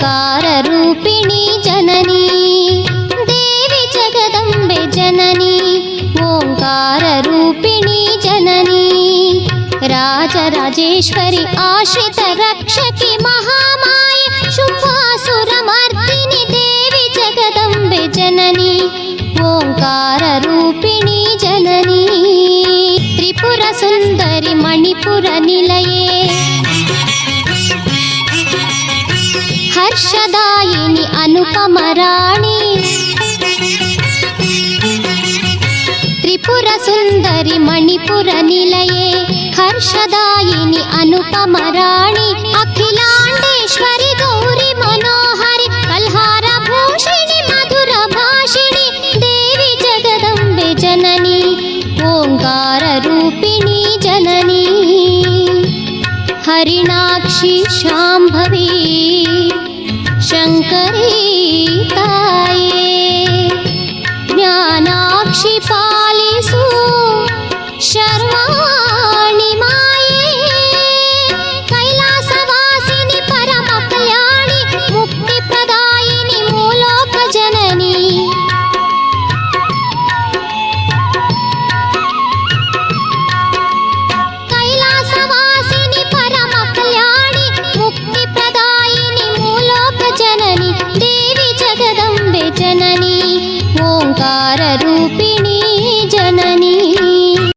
ఓంకార రూపిణి జనని దేవి జగదంబె జనని ఓంకార రూపిణి జనని రాజరాజేశ్వరి ఆశ్రిత రక్షకి మహామాయ శుభాసురమర్దిని దేవి జగదంబె జనని ఓంకార రూపిణి జనని. హర్షదాయిని అనుపమరాణి. త్రిపుర సుందరి మణిపుర నిలయే హర్షదాయిని అనుపమరాణి. అఖిలాండేశ్వరి గౌరి మనోహరి కల్హార భూషిణి మధుర భాషిణి దేవి జగదంబె జనని ఓంకార రూపిణి జనని. హరిణాక్షి శాంభవి. శంకరీ సంసార రూపిణీ జననీ